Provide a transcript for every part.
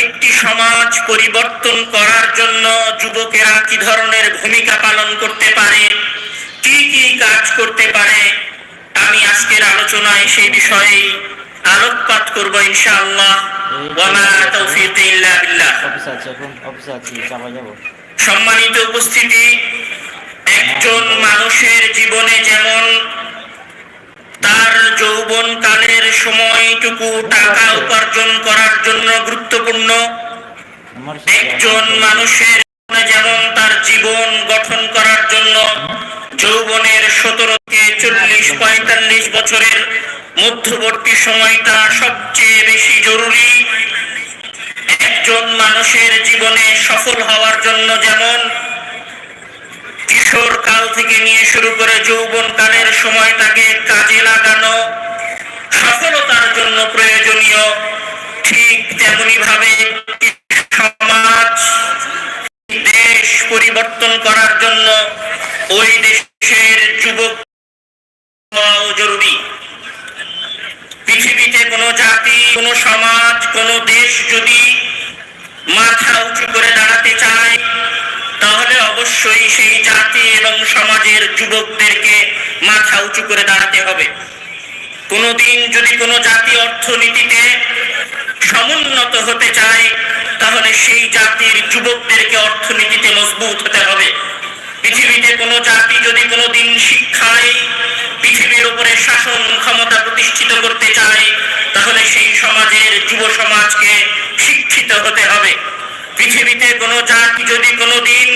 একটি সমাজ পরিবর্তন করার জন্য যুবকেরা কি ধরনের ভূমিকা পালন করতে পারে? কি কি কাজ করতে পারে? আমি আজকের আলোচনায় সেই বিষয়ে আলোকপাত করব ইনশাআল্লাহ। সম্মানিত উপস্থিতি একজন মানুষের জীবনে যেমন তার যৌবন কালের সময়টুকু টাকা উপার্জন করার জন্য গুরুত্বপূর্ণ। একজন মানুষের যেমন তার জীবন গঠন করার জন্য যৌবনের সতেরো থেকে চল্লিশ, পঁয়তাল্লিশ বছরের মধ্যবর্তী সময়টা সবচেয়ে বেশি জরুরি। একজন মানুষের জীবনে সফল হওয়ার জন্য যেমন কিশোর কাল থেকে নিয়ে শুরু করে যৌবন কালের সময়টাকে কাজে লাগানো, সফলতার জন্য প্রয়োজনীয়, ঠিক তেমনি ভাবে সমাজ, দেশ পরিবর্তন করার জন্য ওই দেশের যুবক হওয়াও জরুরি। পৃথিবীতে কোনো জাতি, কোনো সমাজ, কোনো দেশ যদি মাথা উঁচু করে দাঁড়াতে চায় তাহলে অবশ্যই সেই জাতি এবং সমাজের যুবকদেরকে মাথা উঁচু করে দাঁড়াতে হবে। কোনোদিন যদি কোনো জাতি অর্থনীতিতে সমুন্নত হতে চায়, তাহলে সেই জাতির যুবকদেরকে অর্থনীতিতে মজবুত হতে হবে। পৃথিবীতে কোনো জাতি যদি কোনোদিন শিক্ষায় পৃথিবীর উপরে শাসন ক্ষমতা প্রতিষ্ঠিত করতে চায়, তাহলে সেই সমাজের যুব সমাজকে শিক্ষিত হতে হবে। পৃথিবীতে কোনো জাতি যদি কোনোদিন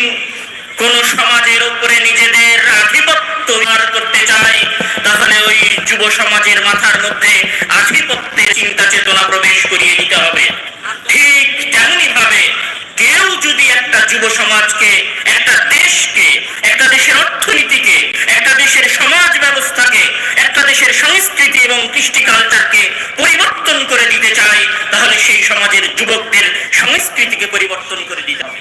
কোন সমাজের উপরে নিজেদের আধিপত্য বিস্তার করতে চায়, তাহলে ওই যুব সমাজের মাথার মধ্যে আধিপত্যের চিন্তা চেতনা প্রবেশ করিয়ে দিতে হবে। ঠিক তেমনি ভাবে কেউ যদি একটা যুব সমাজকে, একটা দেশকে, একটা দেশের অর্থনীতিকে, একটা দেশের সমাজ ব্যবস্থাকে, একটা দেশের সংস্কৃতি এবং কৃষ্টি কালচারকে পরিবর্তন করে দিতে চায়, তাহলে সেই সমাজের যুবকদের সংস্কৃতিকে পরিবর্তন করে দিতে হবে।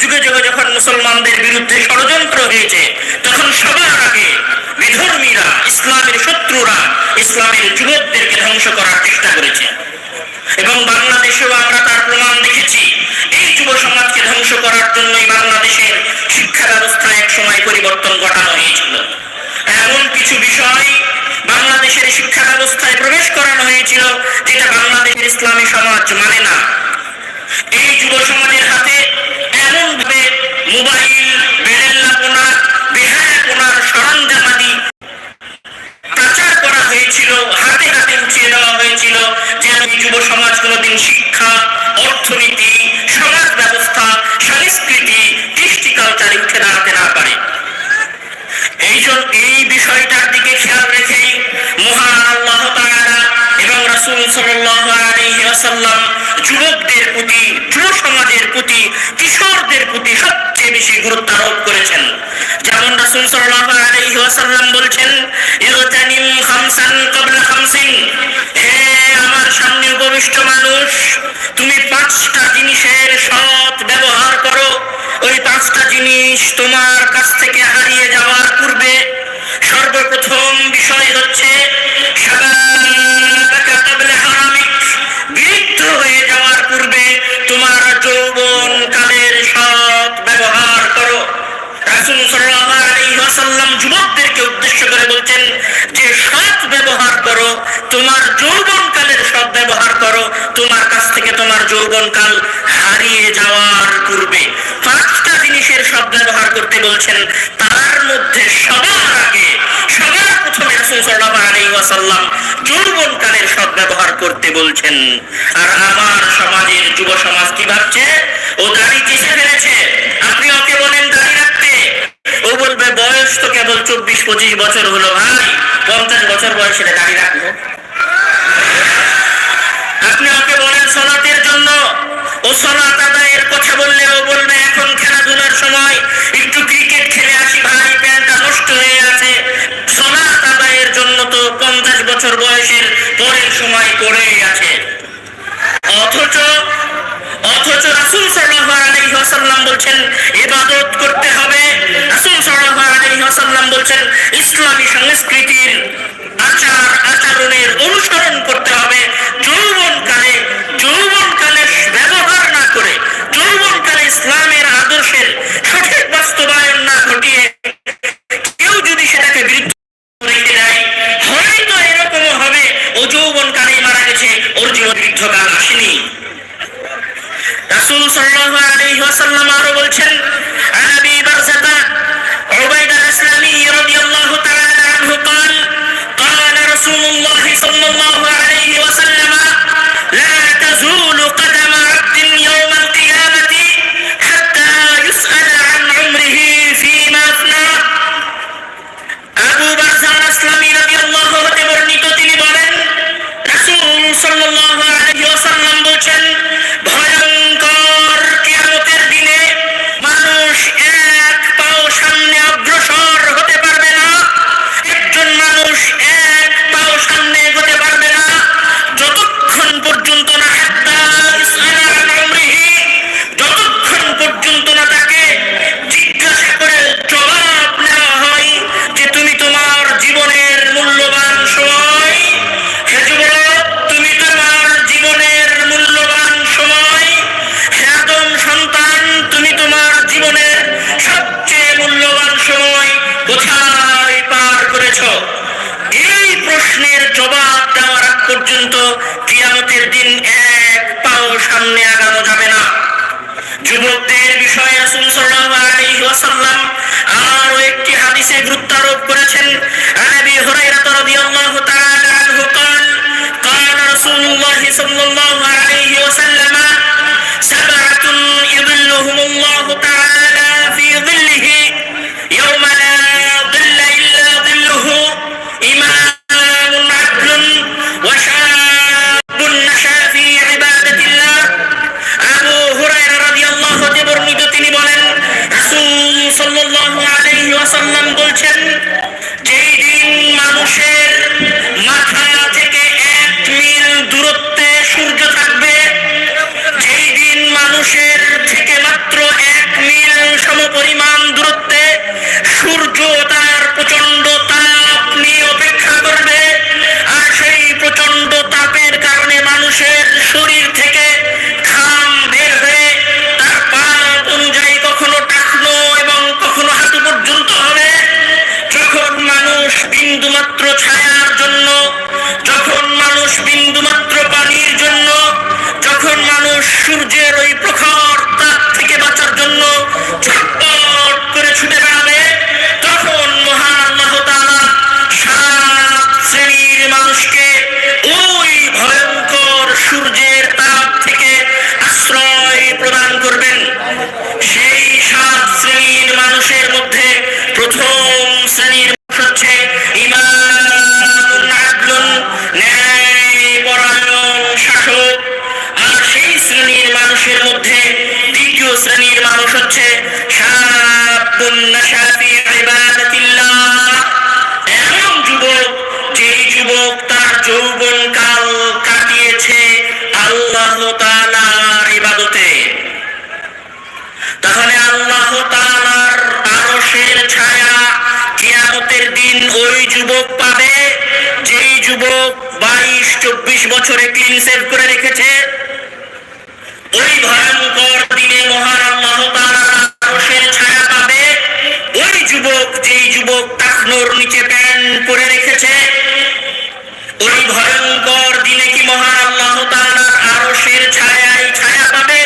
যুগে যুগে যখন মুসলমানদের বিরুদ্ধে ষড়যন্ত্র হয়েছে, তখন সবার আগে বিধর্মীরা, ইসলামের শত্রুরা ইসলামের যুবকদেরকে ধ্বংস করার চেষ্টা করেছে। এবং বাংলাদেশেও আমরা তার প্রমাণ দেখেছি। যুব সমাজকে ধ্বংস করার জন্যই বাংলাদেশের শিক্ষা ব্যবস্থায় এক সময় পরিবর্তন ঘটানো হয়েছিল। এমন কিছু বিষয় বাংলাদেশের শিক্ষা ব্যবস্থায় প্রবেশ করানো হয়েছিল যেটা বাংলাদেশের ইসলামী সমাজ মানে না। এই যুব সমাজের হাতে এমন ভাবে মোবাইল বেরেল্লাপোনা বেহায়াপোনার সরঞ্জামাদি প্রচার করা হয়েছিল, হাতে হাতে উঠিয়ে দেওয়া হয়েছিল, যেন এই যুব সমাজ কোনোদিন শিক্ষা, অর্থনীতি সমাজ ব্যবস্থা সংস্কৃতি কৃষ্টি কালচারে উঠে দাঁড়াতে না পারে এই জন্য এই বিষয়টার দিকে খেয়াল রেখেই মহান আল্লাহ তাআলা এবং রাসূল ওয়াসাল্লাম যুবকদের প্রতি, যুব সমাজের প্রতি, কিশোরদের প্রতি সবচেয়ে বেশি গুরুত্ব আরোপ করেছেন। যেমন রাসূল সাল্লাল্লাহু আলাইহি ওয়াসাল্লাম বলছেন ইগতানিম খামসান ক্বাবলা খামসিন। হে আমার সামনে উপবিষ্ট মানুষ, তুমি পাঁচটা জিনিসের সৎ ব্যবহার করো। ওই পাঁচটা জিনিস তোমার কাছ থেকে কাল হারিয়ে যাওয়ার পূর্বে পাঁচটা জিনিসের সৎ ব্যবহার করতে বলছেন, তার মধ্যে সবার আগে, সবার প্রথমে রাসূল সাল্লাল্লাহু আলাইহি ওয়াসাল্লাম যৌবন কালের ব্যবহার করতে বলছেন। আর আমার সমাজের যুব সমাজ কি ভাবছে? ও দাড়ি চেষে ফেলেছে। আপনি ওকে বলেন দাড়ি রাখতে। ও বলবে, বয়স তো কেবল চব্বিশ পঁচিশ বছর হলো ভাই, পঞ্চাশ বছর বয়সে দাড়ি রাখব। আপনি ওকে বলেন সলাতের সাল্লাহ আলী ওয়াসাল্লাম আরও বলছেন এই প্রশ্নের জবাব দেওয়ার আগ পর্যন্ত কিয়ামতের দিন এক পাও সামনে আগানো যাবে না। যুবকদের বিষয়ে রাসূল সাল্লাল্লাহু আলাইহি ওয়াসাল্লাম আরও একটি হাদিসে গুরুত্বারোপ করেছেন। আবি হুরায়রা রাদিয়াল্লাহু তাআলা আনহু قال قال رسول الله صلى الله عليه ব্যক্তির মানুষ হচ্ছে দিন ওই যুবক পাবে যেই যুবক বাইশ, চব্বিশ বছরে ক্লিন সেভ করে রেখেছে। ওই ভয়ঙ্কর দিনে মহারাজ যুবক তাকনোর নিচে প্যান্ট পরে রেখেছে। ওই ভয়ঙ্কর দিনে কি মহান আল্লাহ তাআলার আরশের ছায়ায় ছায়া পাবে?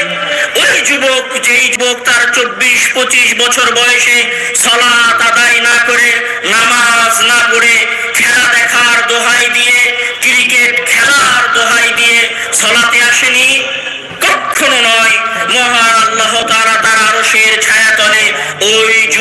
ওই যুবক, যেই যুবক তার চব্বিশ, পঁচিশ বছর বয়সে সলাত আদায় না করে, নামাজ না পড়ে, খেলা দেখার দোহাই দিয়ে, ক্রিকেট খেলার দোহাই দিয়ে সলাতে আসেনি।